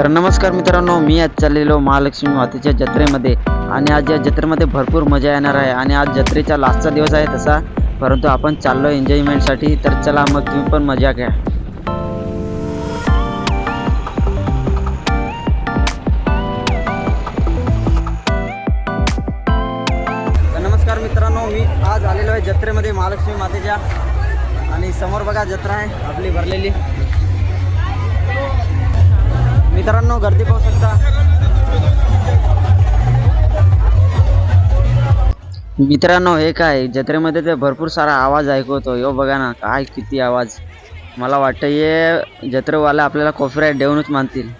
तर नमस्कार मित्रांनो मी आज चाललेलो महालक्ष्मी मातेच्या जत्रेमध्ये आणि आज या जत्रेमध्ये भरपूर मजा येणार आहे आणि आज जत्रेचा लास्टचा दिवस आहे तसा परंतु आपण चाललो एन्जॉयमेंटसाठी तर चला मग तुम्ही पण मजा घ्या. तर नमस्कार मित्रांनो मी आज आलेलो आहे जत्रेमध्ये महालक्ष्मी मातेच्या आणि समोर बघा जत्रा आहे आपली भरलेली. मित्रांनो गर्दी पाहू शकता. मित्रांनो हे काय? जत्रेमध्ये ते भरपूर सारा आवाज ऐकवतो. यो बघा ना काय किती आवाज. मला वाटतं हे जत्रेवाला आपल्याला कॉपीराईट देऊनच मानतील.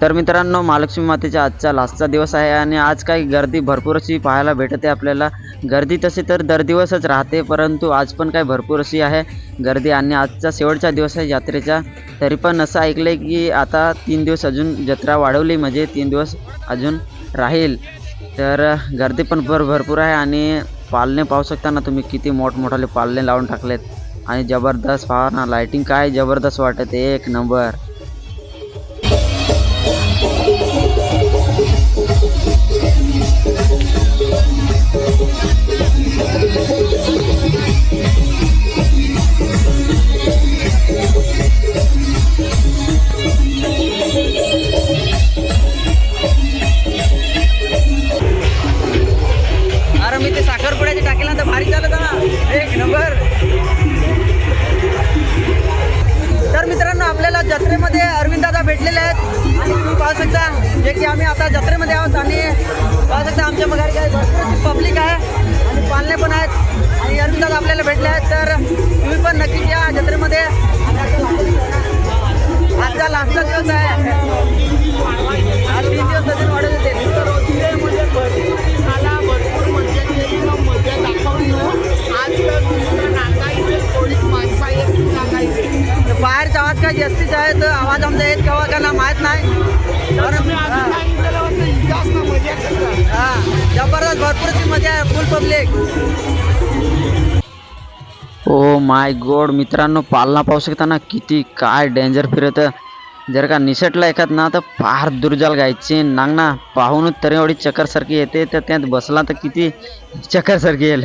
तर मित्रांनो महालक्ष्मी मातेचा आजचा लास्टचा दिवस आहे आणि आज काही गर्दी भरपूर अशी पाहायला भेटते आपल्याला. गर्दी तशी तर दर दिवसच राहते परंतु आज पण काही भरपूर अशी आहे. गर्दी आणि आजचा शेवटचा दिवस आहे यात्रेचा. तरी पण असं ऐकलं आहे की आता तीन दिवस अजून जत्रा वाढवली म्हणजे तीन दिवस अजून राहील. तर गर्दी पण भर भरपूर आहे आणि पालने पाहू शकता ना तुम्ही किती मोठमोठाले पालने लावून टाकलेत. आणि जबरदस्त पहा ना लाईटिंग काय जबरदस्त वाटत एक नंबर. जत्रेमध्ये अरविंदादा भेटलेले आहेत. आणि तुम्ही पाहू शकता जे की आम्ही आता जत्रेमध्ये आहोत आणि पाहू शकता आमच्या माघारी काय भरपूर पब्लिक आहे आणि पालणे पण आहेत. आणि अरविंदादा आपल्याला भेटले आहेत तर तुम्ही पण नक्कीच या जत्रेमध्ये. आवाज काय जास्तीच आहे तर आवाज आमचा येत केव्हा का ना माहीत नाही. कारण- हा. जबरदस्त भरपूरची मजा आहे फुल पब्लिक ओ माय गोड मित्रांनो पालना पाहू शकता ना किती काय डेंजर फिरत. जर का निसटला एखाद ना तर फार दुर्जाल गायची. नांग ना पाहूनच तरी एवढी चक्करसारखी येते तर त्यात बसला तर किती चक्करसारखी येईल.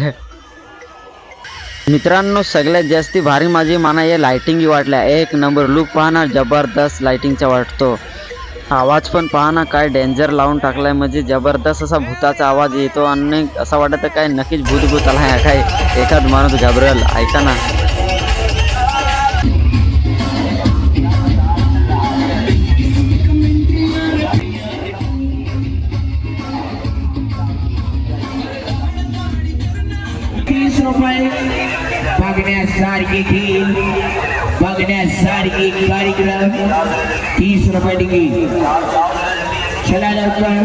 मित्रांनो सगळ्यात जास्ती भारी माझी माना हे लाइटिंग वाटल्या. एक नंबर लुक पाहणार ना जबरदस्त लाइटिंगचा वाटतो. आवाज पण पहा ना काय डेंजर लावून टाकलाय म्हणजे जबरदस्त असा भूताचा आवाज येतो आणि असं वाटतं काय नक्कीच भूत भूत आला आहे. काय एखाद माणूस घाबरेल ऐका ना. तीस बघण्यासारखी खेळ बघण्यासारखी कार्यक्रम तीस रुपये तिकीट चला लवकर.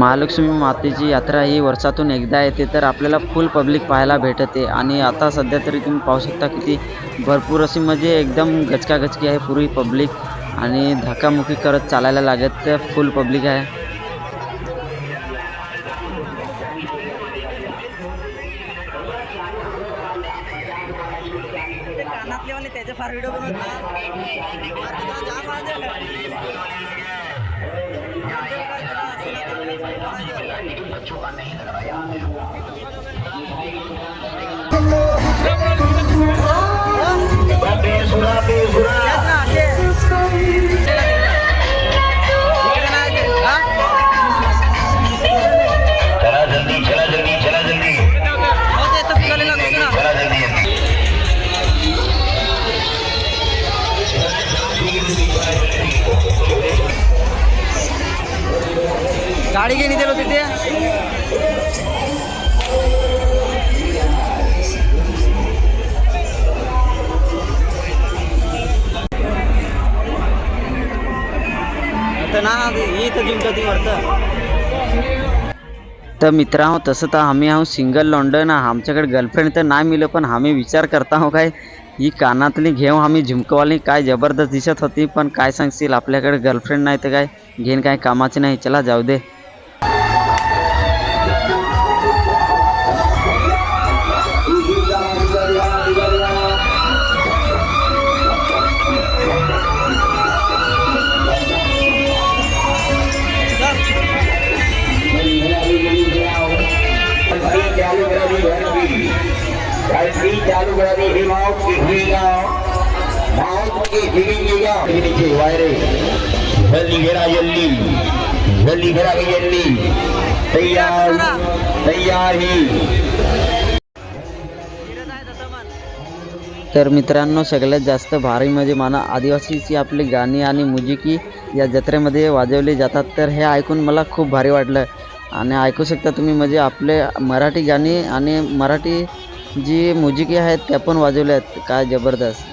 महालक्ष्मी मातेची यात्रा ही वर्षातून एकदा येते तर आपल्याला फुल पब्लिक पाहायला भेटते. आणि आता सध्या तरी तुम्ही पाहू शकता किती भरपूर अशी म्हणजे एकदम गचकागचकी आहे पूर्वी पब्लिक आणि धक्कामुक्की करत चालायला लागत तर फुल पब्लिक आहे. त्याच्या फार व्हिडिओ चला जल्दी चला जल्दी चला जल्दी चला जल्दी गाडी घेणे दिलो तिथे तर मित्रांनो तसं तर आम्ही आहोत सिंगल लॉन्डन. आमच्याकडे गर्लफ्रेंड तर नाही मिळलं पण आम्ही विचार करता आहो काय? ही कानातली घेऊन आम्ही झुमकवाली काय जबरदस्त दिसत होती पण काय सांगशील? आपल्याकडे गर्लफ्रेंड नाही तर काय? घेण काय? कामाची नाही. चला जाऊ दे. चालू हे गाव. गाव. वायरे. जल्दी घेरा जल्दी जल्दी घेरा की जल्दी तैयार. तैयार ही. तर मित्रांनो सगळ्यात जास्त भारी म्हणजे मला आदिवासीची आपली गाणी आणि मुजिकी या जत्रेमध्ये वाजवली जातात. तर हे ऐकून मला खूप भारी वाटलं. आणि ऐकू शकता तुम्ही म्हणजे आपले मराठी गाणी आणि मराठी जी मुजिकी आहेत त्या पण वाजवल्या आहेत काय जबरदस्त.